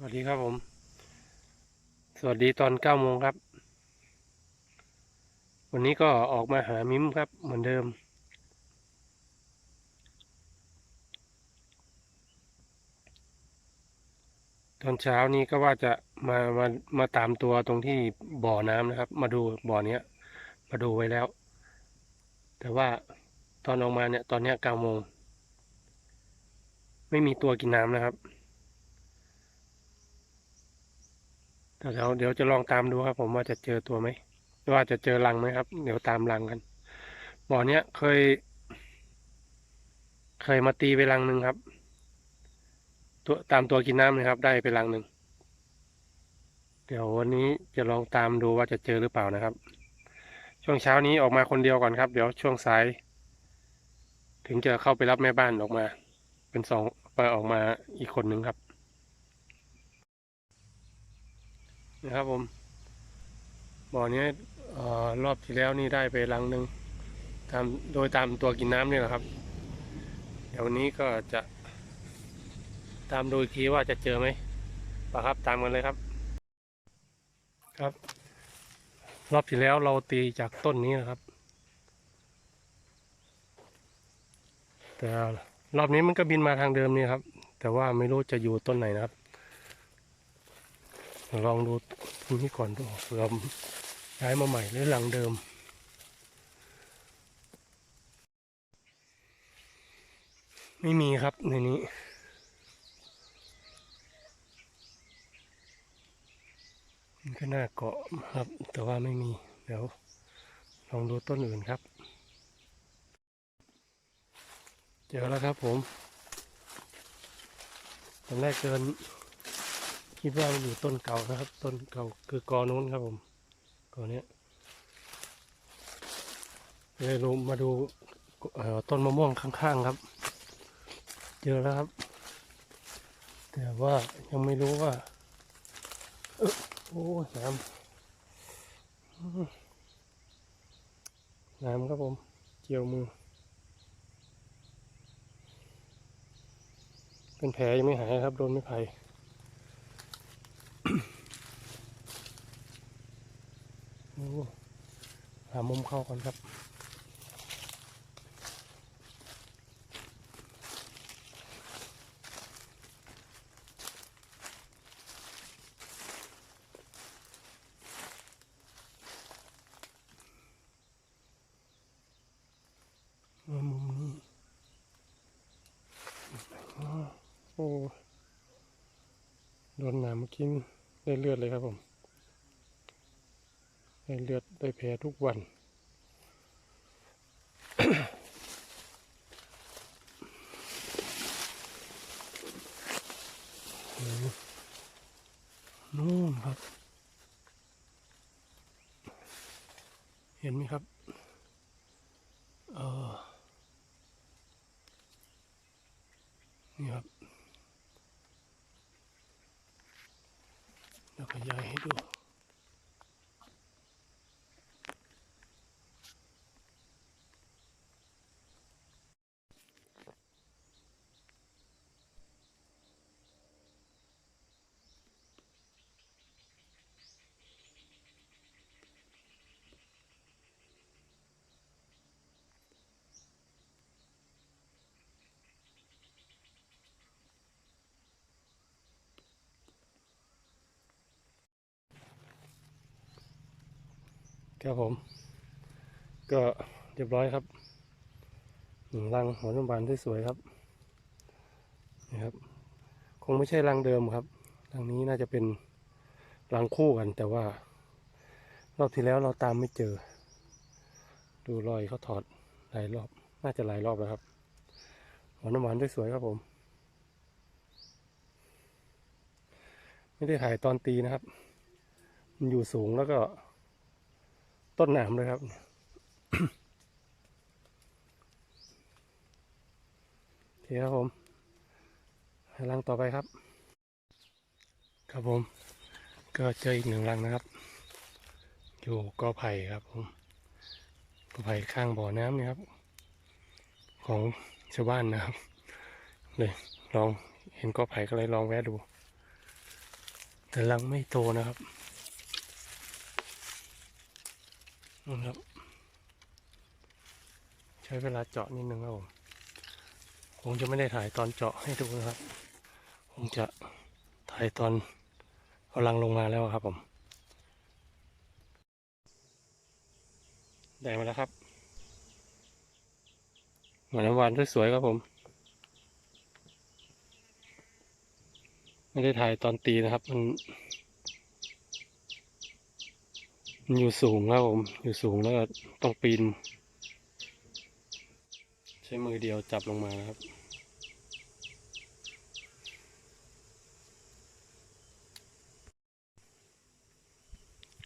สวัสดีครับผม สวัสดีตอนเก้าโมงครับ วันนี้ก็ออกมาหามิมครับเหมือนเดิม ตอนเช้านี้ก็ว่าจะมามามาตามตัวตรงที่บ่อน้ำนะครับ มาดูบ่อเนี้ย มาดูไว้แล้ว แต่ว่าตอนออกมาเนี่ย ตอนเนี้ยเก้าโมง ไม่มีตัวกินน้ำนะครับ แต่ เดี๋ยวเดี๋ยวจะลองตามดูครับ ผมว่าจะเจอตัวไหมว่าจะเจอรังไหมครับ เดี๋ยวตามรังกันบ่อเนี้ยเคย เคยมาตีไปรังหนึ่งครับ ตัวตามตัวกินน้ำนะครับ ได้ไปรังหนึ่งเดี๋ยววันนี้จะลองตามดูว่าจะเจอหรือเปล่านะครับ ช่วงเช้านี้ออกมาคนเดียวก่อนครับ เดี๋ยวช่วงสาย ถึงจะเข้าไปรับแม่บ้านออกมา เป็นสองไปออกมาอีกคนหนึ่งครับ นะครับผมบ่อนี้เอ่อรอบที่แล้วนี่ได้ไปรังหนึ่งตามโดยตามตัวกินน้ำนี่แหละครับ เดี๋ยววันนี้ก็จะตามดูทีว่าจะเจอไหมปะครับตามกันเลยครับ ครับ รอบที่แล้วเราตีจากต้นนี้นะครับ แต่รอบนี้มันก็บินมาทางเดิมนี่ครับ แต่ว่าไม่รู้จะอยู่ต้นไหนนะครับ ลองดู ตรงนี้ก่อนดูเผื่อย้ายมาใหม่หรือหลังเดิม ไม่มีครับในนี้มันก็น่าเกาะครับ แต่ว่าไม่มีเดี๋ยวลองดูต้นอื่นครับ เจอแล้วครับผมตอนแรกเดิน คิดว่ามันอยู่ต้นเก่านะครับ ต้นเก่าคือกอนู้นครับผมกอเนี้ยเลยลงมาดูต้นมะม่วงข้างๆครับ เจอแล้วครับ แต่ว่ายังไม่รู้ว่าเอยโอ้ยน้ำน้ำครับผมเกี่ยวมือ เป็นแผลยังไม่หายครับ โดนไม่ไผ่ หามุมเข้าก่อนครับมุมนี้โอ้โดนหนามกิน ได้เลือดเลยครับผม ได้เลือดได้แผลทุกวัน นู่นครับ เห็นไหมครับ เออนี่ครับ ครับผม ก็เรียบร้อยครับหนึ่งรังหัวน้ำบานที่สวยครับนี่ครับ คงไม่ใช่รังเดิมครับรังนี้น่าจะเป็นรังคู่กัน แต่ว่ารอบที่แล้วเราตามไม่เจอ ดูรอยเขาถอดหลายรอบ น่าจะหลายรอบแล้วครับหัวน้ำหวานที่สวยครับผม ไม่ได้ถ่ายตอนตีนะครับ มันอยู่สูงแล้วก็ ต้นหนามเลยครับ โอเคครับผมรังต่อไปครับ ครับผม ก็เจออีกหนึ่งรังนะครับ อยู่กอไผ่ครับผมกอไผ่ข้างบ่อน้ำนี่ครับ ของชาวบ้านนะครับ เลยลองเห็นกอไผ่ก็เลยลองแวะดู แต่รังไม่โตนะครับ นะครับ ใช้เวลาเจาะนิดนึงครับผมคงจะไม่ได้ถ่ายตอนเจาะให้ดูนะครับคงจะถ่ายตอนเอารังลงมาแล้วครับผม ได้มาแล้วครับหวานน้ำหวานสวยๆครับผม ไม่ได้ถ่ายตอนตีนะครับ มัน มัน อยู่สูงครับผม อยู่สูงแล้วก็ต้องปีน ใช้มือเดียวจับลงมานะครับ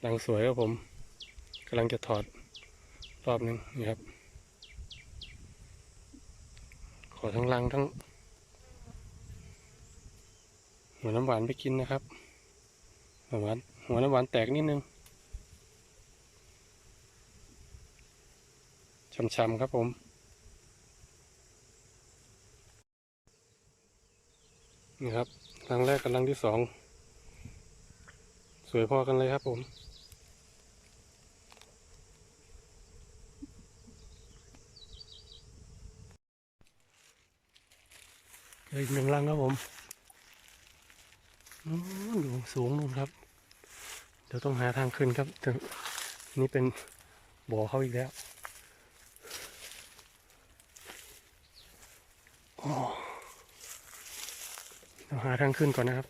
หลังสวยครับผมกำลังจะถอดรอบหนึงนี่ครับ ขอทั้งรังทั้งหัวน้ำหวานไปกินนะครับหัวหวานหัวน้ำหวานแตกนิดนึง ช่ำๆครับผมนี่ครับรังแรกกับรังที่สองสวยพอกันเลยครับผมอีกหนึ่งรังครับผมนู้นอยู่สูงนู่นครับ เดี๋ยวต้องหาทางขึ้นครับ นี่เป็นบ่อเขาอีกแล้ว โอ้เราหาทางขึ้นก่อนนะครับ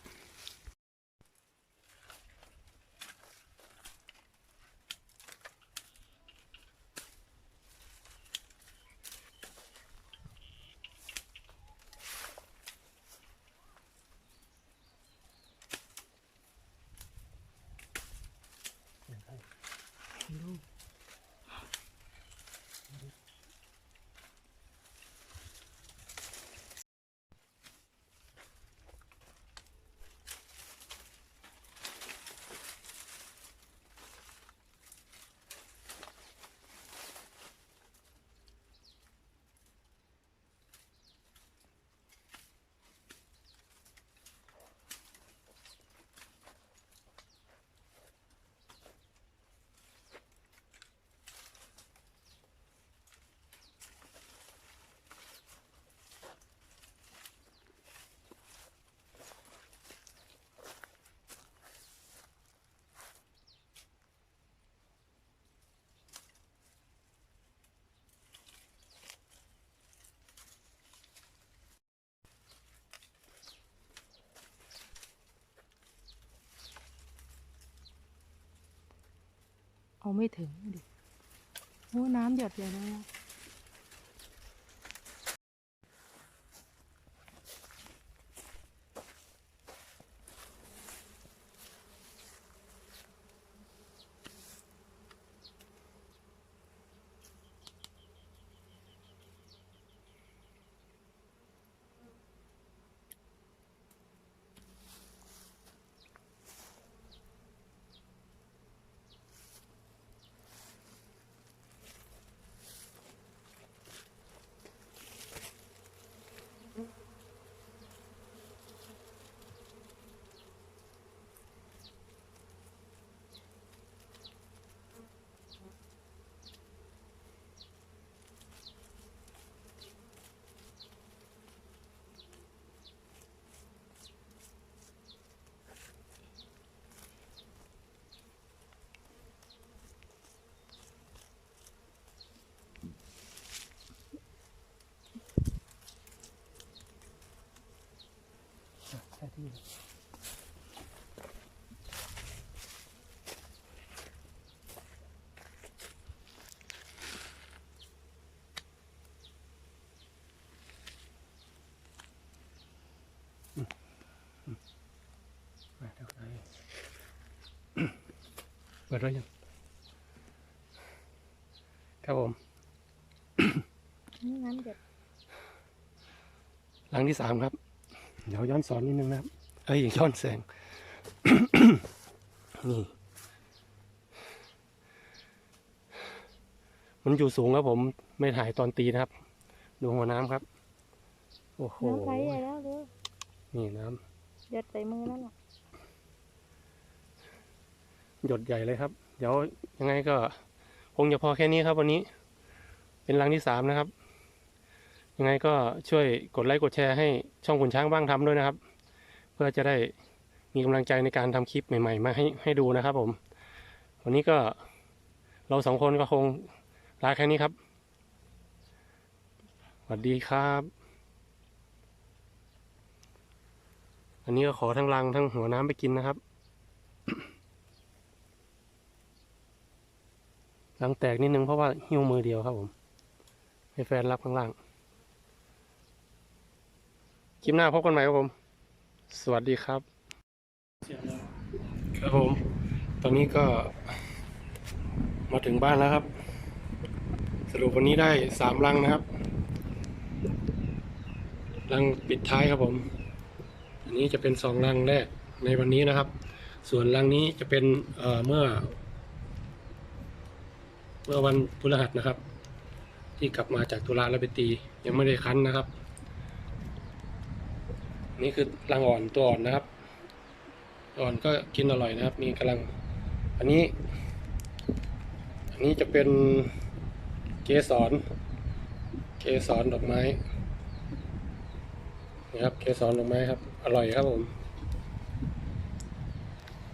เอา ไม่ถึงดิโอ้น้ำหยดเดียวนะมาเดี๋ย เปิดไว้วยังครับผม น้ำเด็ดหลังที่สามครับ เดี๋ยวย้อนสอนนิดนึงนะครับ เอ้ยย้อนแสง นี่ มันอยู่สูงครับผมไม่ถ่ายตอนตีนะครับ ดูหัวน้ำครับ โอ้โหน้ำไหลใหญ่แล้วเร็วนี่น้หยดใส่มือนั่นแหละำหยดใหญ่เลยครับ เดี๋ยวยังไงก็ คงจะพอแค่นี้ครับวันนี้ เป็นรังที่สามนะครับ ยังไงก็ช่วยกดไลค์กดแชร์ให้ช่องขุนช้างบ้างทำด้วยนะครับ เพื่อจะได้มีกำลังใจในการทำคลิปใหม่ ๆ มาให้ให้ดูนะครับผม วันนี้ก็เราสองคนก็คงลาแค่นี้ครับสวัสดีครับ อันนี้ก็ขอทั้งรังทั้งหัวน้ำไปกินนะครับรังแตกนิดนึงเพราะว่าหิ้วมือเดียวครับผม ให้แฟนรับข้างล่าง คลิปหน้าพบกันใหม่ครับผม สวัสดีครับ ครับผม ตอนนี้ก็ มาถึงบ้านแล้วครับ สรุปวันนี้ได้สามรังนะครับรังปิดท้ายครับผม อันนี้จะเป็นสองรังแรกในวันนี้นะครับ ส่วนรังนี้จะเป็นเเมื่อ เมื่อวันพฤหัสนะครับ ที่กลับมาจากธุระแล้วไปตี ยังไม่ได้คั้นนะครับ นี่คือรังอ่อนตัวอ่อนนะครับ อ่อนก็กินอร่อยนะครับมีกำลัง อันนี้ อันนี้จะเป็นเกสร เกสรดอกไม้นี่ครับ เกสรดอกไม้ครับ อร่อยครับผม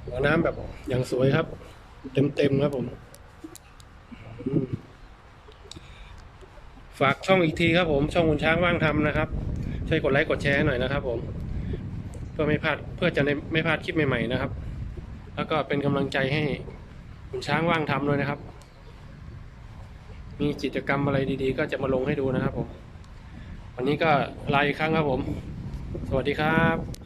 หัวน้ำแบบอย่างสวยครับ เต็มๆครับผมอืมฝากช่องอีกทีครับผม ช่องคุณช้างว่างทำนะครับ ช่วยกดไลค์กดแชร์หน่อยนะครับ ผม เพื่อไม่พลาดเพื่อจะได้ไม่พลาดคลิปใหม่ๆนะครับ แล้วก็เป็นกำลังใจให้คุณช้างว่างทำด้วยนะครับ มีกิจกรรมอะไรดีๆ ก็จะมาลงให้ดูนะครับ ผม วันนี้ก็ลาอีกครั้งครับผม สวัสดีครับ